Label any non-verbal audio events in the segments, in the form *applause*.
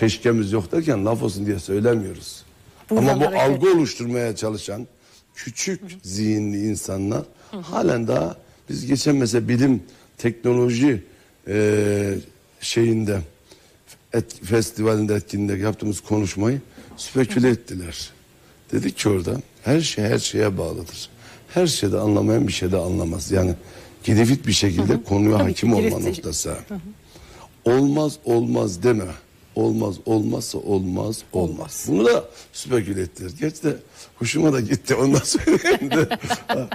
keşkemiz yok derken laf olsun diye söylemiyoruz. Buradan Ama bu hareket. algı oluşturmaya çalışan küçük zihinli insanlar halen daha biz geçen mesela bilim teknoloji e, şeyinde et, festivalinde etkinliğinde yaptığımız konuşmayı speküle ettiler. Dedik ki orada her şey her şeye bağlıdır. Her şeyde anlamayan bir şeyde anlamaz. Yani gidifit bir şekilde konuya Tabii hakim ki, olma noktası. Olmaz olmaz deme. Olmaz olmazsa olmaz olmaz. Bunu da speküle ettiler. Gerçi de hoşuma da gitti ondan *laughs* söyleyeyim de. Ha,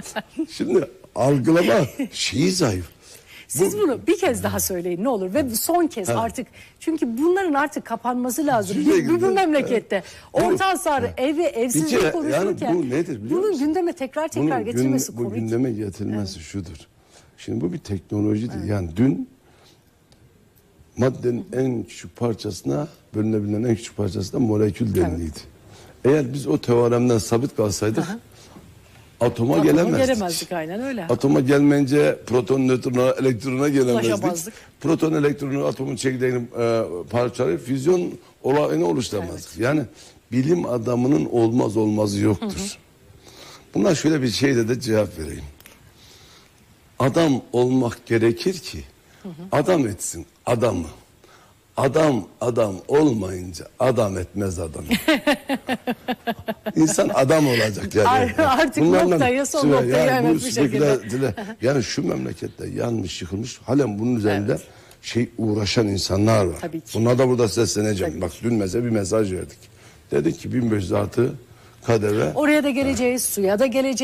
Şimdi algılama şeyi zayıf. Siz bunu bir kez daha söyleyin ne olur ve son kez artık çünkü bunların artık kapanması lazım. Bir Bu, bu, memlekette Bu- orta hasar, evi, evsizliği kere, yani konuşurken bu nedir biliyor bunun musun? gündeme tekrar tekrar Bunun gün- getirmesi bu komik. gündeme getirilmesi şudur. Şimdi bu bir teknolojidir. Yani dün maddenin en küçük parçasına bölünebilen en küçük parçasına molekül deniliydi. Eğer biz o teoremden sabit kalsaydık atoma, Atoma gelemezdik. gelemezdik aynen öyle. Atoma gelmeyince proton, nötrona, elektrona gelemezdik. Ulaşamazdık. Proton, elektronu, atomun çekirdeğini e, parçalayıp füzyon olayını oluşturamazdık. Yani bilim adamının olmaz olmazı yoktur. Buna şöyle bir şeyde de cevap vereyim. Adam olmak gerekir ki adam etsin adamı. Adam adam olmayınca adam etmez adamı. *laughs* İnsan adam olacak yani. Artık Bunlarla- noktaya, son Süre- noktaya yani bu evet bir şekilde. spekülatile- yani şu memlekette yanmış yıkılmış halen bunun üzerinde şey uğraşan insanlar var. Tabii ki. Bunlar da burada sesleneceğim. Bak dün mesela bir mesaj verdik. Dedik ki 1500 artı KDV Oraya da geleceğiz, suya da geleceğiz.